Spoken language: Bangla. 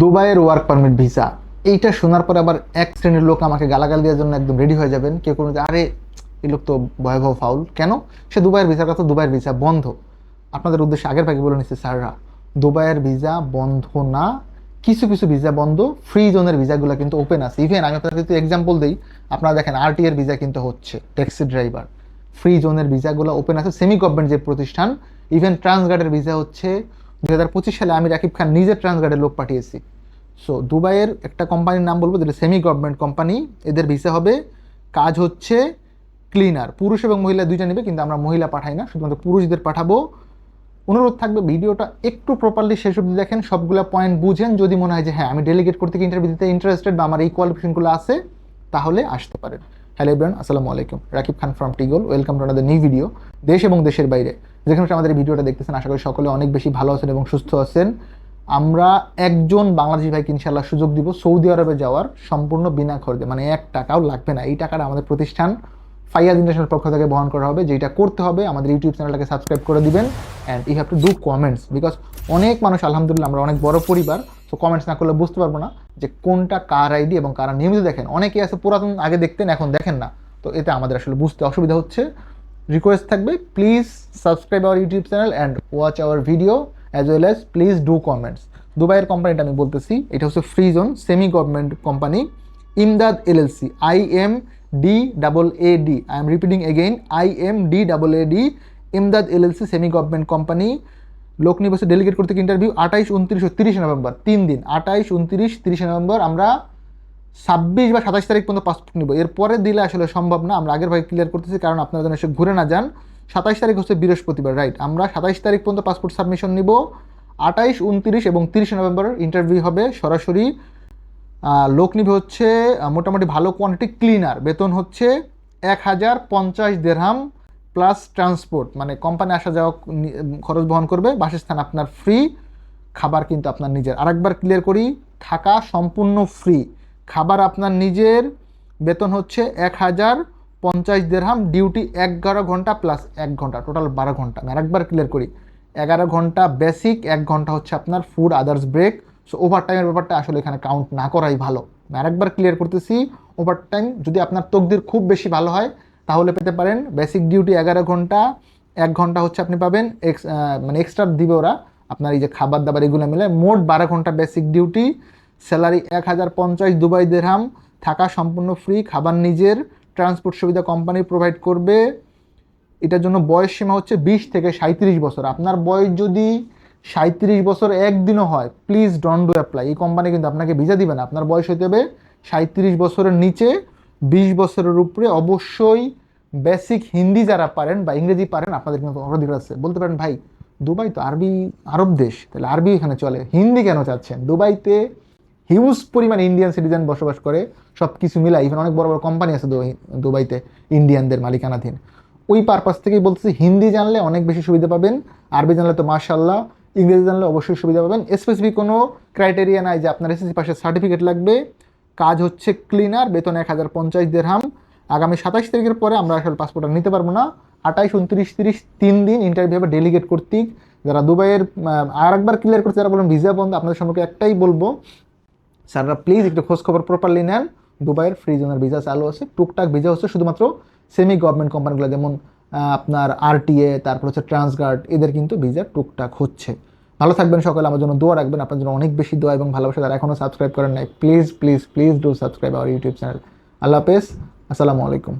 দুবাইয়ের ওয়ার্ক পারমিট ভিসা এইটা শোনার পরে আবার এক শ্রেণির লোক আমাকে গালাগাল দেওয়ার জন্য একদম রেডি হয়ে যাবেন। কেউ কোনো আরে, এই লোক তো ভয়াবহ ফাউল কেন? সে দুবাইয়ের ভিসার কথা, দুবাইয়ের ভিসা বন্ধ। আপনাদের উদ্দেশ্যে আগের ভাগে বলে নিচ্ছে, স্যাররা, দুবাইয়ের ভিসা বন্ধ না। কিছু কিছু ভিসা বন্ধ। ফ্রি জোনের ভিসাগুলো কিন্তু ওপেন আছে। ইভেন আমি আপনাদের যদি এক্সাম্পল দিই, আপনারা দেখেন আরটি এর ভিসা কিন্তু হচ্ছে ট্যাক্সি ড্রাইভার ফ্রি জোনের ভিসাগুলো ওপেন আছে। সেমি গভর্নমেন্ট যে প্রতিষ্ঠান ইভেন ট্রান্সগার্ডের ভিসা হচ্ছে দু হাজার পঁচিশ সালে আমি রাকিব খান নিজে ট্রান্সগার্ডে লোক পাঠিয়েছি। সো দুবাইয়ের একটা কোম্পানির নাম বলব, যেটা সেমি গভর্নমেন্ট কোম্পানি এদের ভিসা হবে। কাজ হচ্ছে ক্লিনার পুরুষ এবং মহিলা দুইটা নেবে, কিন্তু আমরা মহিলা পাঠাই না, শুধুমাত্র পুরুষদের পাঠাবো। অনুরোধ থাকবে, ভিডিওটা একটু প্রপারলি শেষ অবধি দেখেন, সবগুলো পয়েন্ট বুঝেন। যদি মনে হয় যে হ্যাঁ আমি ডেলিগেট করতে কি ইন্টারভিউ দিতে ইন্টারেস্টেড বা আমার এই কোয়ালিফিকেশনগুলো আছে, তাহলে আসতে পারেন। হ্যালো ইব্রান আসসালামু আলাইকুম। রাকিব খান ফ্রম টিগল ওয়েলকাম টু আনাদের নিউ ভিডিও দেশ এবং দেশের বাইরে। যেখানে আমাদের ভিডিওটা দেখতেছেন, আশা করি সকলে অনেক বেশি ভালো আছেন এবং সুস্থ আছেন। আমরা একজন বাংলাদেশি ভাইকে ইনশাল্লাহ সুযোগ দিব সৌদি আরবে যাওয়ার সম্পূর্ণ বিনা খরচে মানে এক টাকাও লাগবে না। এই টাকাটা আমাদের প্রতিষ্ঠান ফাইয়াজ ইন্টারন্যাশনাল পক্ষ থেকে বহন করা হবে যেটা করতে হবে। আমাদের ইউটিউব চ্যানেলটাকে সাবস্ক্রাইব করে দিবেন and you have to do comments because অনেক মানুষ, আলহামদুলিল্লাহ, আমরা অনেক বড় পরিবার, তো কমেন্টস না করলে বুঝতে পারব না যে কোনটা কার আইডি এবং কারা নিয়মিত দেখেন। অনেকে আছে পুরাতন, আগে দেখতেন, এখন দেখেন না। তো এতে আমাদের আসলে বুঝতে অসুবিধা হচ্ছে। রিকোয়েস্ট থাকবে please subscribe our YouTube channel and watch our video as well as please do comments দুবাইয়ের কোম্পানিটা আমি বলতেছি, এটা হচ্ছে free zone semi government company Imdad LLC I M D double A D I M repeating again I M D double A D Imdad LLC semi government company লোক নিবাসে ডেলিগেট করতে ইন্টারভিউ আঠাইশ, উনত্রিশ ও তিরিশে নভেম্বর, তিন দিন, আঠাইশ, উনত্রিশ, তিরিশে নভেম্বর আমরা ছাব্বিশ বা সাতাশ তারিখ পর্যন্ত পাসপোর্ট নিব। এরপরে দিলে আসলে সম্ভব না, আমরা আগের ভাগে ক্লিয়ার করতেছি, কারণ আপনারা যেন এসে ঘুরে না যান। সাতাশ তারিখ হচ্ছে বৃহস্পতিবার রাইট আমরা সাতাশ তারিখ পর্যন্ত পাসপোর্ট সাবমিশন নিব। আঠাইশ, উনত্রিশ এবং তিরিশে নভেম্বর ইন্টারভিউ হবে সরাসরি। লোক নিবে হচ্ছে মোটামুটি ভালো কোয়ান্টিটি ক্লিনার বেতন হচ্ছে এক হাজার পঞ্চাশ দেড়হাম প্লাস ট্রান্সপোর্ট মানে কোম্পানি আসা যাওয়া খরচ বহন করবে, বাসস্থান আপনার ফ্রি খাবার কিন্তু আপনার নিজের। আরেকবার ক্লিয়ার করি, থাকা সম্পূর্ণ ফ্রি খাবার আপনার নিজের, বেতন হচ্ছে এক হাজার পঞ্চাশ দেড়হাম, ডিউটি এগারো ঘণ্টা প্লাস এক ঘণ্টা টোটাল বারো ঘণ্টা। আরেকবার ক্লিয়ার করি, এগারো ঘণ্টা বেসিক এক ঘণ্টা হচ্ছে আপনার food others break so over টাইমের ব্যাপারটা আসলে এখানে কাউন্ট না করাই ভালো। আরেকবার ক্লিয়ার করতেছি ওভার টাইম যদি আপনার তকদির খুব বেশি ভালো হয়, তাহলে পেতে পারেন বেসিক ডিউটি এগারো ঘণ্টা, এক ঘণ্টা হচ্ছে আপনি পাবেন এক্স মানে এক্সট্রা দিবে ওরা, আপনার এই যে খাবার দাবার এগুলো মিলে মোট বারো ঘণ্টা বেসিক ডিউটি স্যালারি এক হাজার পঞ্চাশ দুবাই দেড়হাম থাকা সম্পূর্ণ ফ্রি, খাবার নিজের, ট্রান্সপোর্ট সুবিধা কোম্পানি প্রোভাইড করবে। এটার জন্য বয়স সীমা হচ্ছে বিশ থেকে সাঁত্রিশ বছর। আপনার বয়স যদি সাঁত্রিশ বছর একদিনও হয় প্লিজ ডন্ট ডু অ্যাপ্লাই এই কোম্পানি কিন্তু আপনাকে ভিসা দিবে না। আপনার বয়স হতে হবে সাঁত্রিশ বছরের নিচে, বিশ বছরের উপরে। অবশ্যই বেসিক হিন্দি যারা পারেন বা ইংরেজি পারেন, আপনাদের কিন্তু অগ্রাধিকার আছে। বলতে পারেন, ভাই, দুবাই তো আরবি, আরব দেশ, তাহলে আরবি এখানে চলে। হিন্দি কেন চাচ্ছেন? দুবাইতে হিউজ পরিমাণ ইন্ডিয়ান সিটিজেন বসবাস করে সব কিছু মিলাই ইভেন অনেক বড় বড় কোম্পানি আছে দুবাইতে ইন্ডিয়ানদের মালিকানাধীন। ওই পারপাস থেকেই বলতেছি, হিন্দি জানলে অনেক বেশি সুবিধা পাবেন, আরবি জানলে তো মার্শাল্লাহ ইংরেজি জানলে অবশ্যই সুবিধা পাবেন। স্পেসিফিক কোনো ক্রাইটেরিয়া নাই যে আপনার এসএসসি পাশের সার্টিফিকেট লাগবে। কাজ হচ্ছে ক্লিনার বেতন এক হাজার পঞ্চাশ দেড়হাম আগামী সাতাশ তারিখের পরে আমরা আসলে পাসপোর্টটা নিতে পারব না। আঠাইশ উনত্রিশ, তিরিশ, তিন দিন ইন্টারভিউ হবে ডেলিগেট কর্তৃক। যারা দুবাইয়ের আর একবার ক্লিয়ার করতে যারা বলেন ভিসা বন্ধ, আপনাদের সম্পর্কে একটাই বলব স্যাররা প্লিজ একটু খোঁজ খবর প্রপারলি নেন। দুবাইয়ের ফ্রি জোনের ভিসা চালু আছে। টুকটাক ভিসা হচ্ছে শুধুমাত্র সেমি গভর্নমেন্ট কোম্পানিগুলো যেমন আপনার আরটিএ তারপর হচ্ছে ট্রান্সগার্ড এদের কিন্তু ভিসা টুকটাক হচ্ছে। ভালো থাকবেন সকলে, আমার জন্য দোয়া রাখবেন। আপনার জন্য অনেক বেশি দোয়া এবং ভালোবাসা তারা এখনও সাবস্ক্রাইব করেন নাই please please please do subscribe our YouTube channel আল্লাহ হাফেজ। আসসালামু আলাইকুম।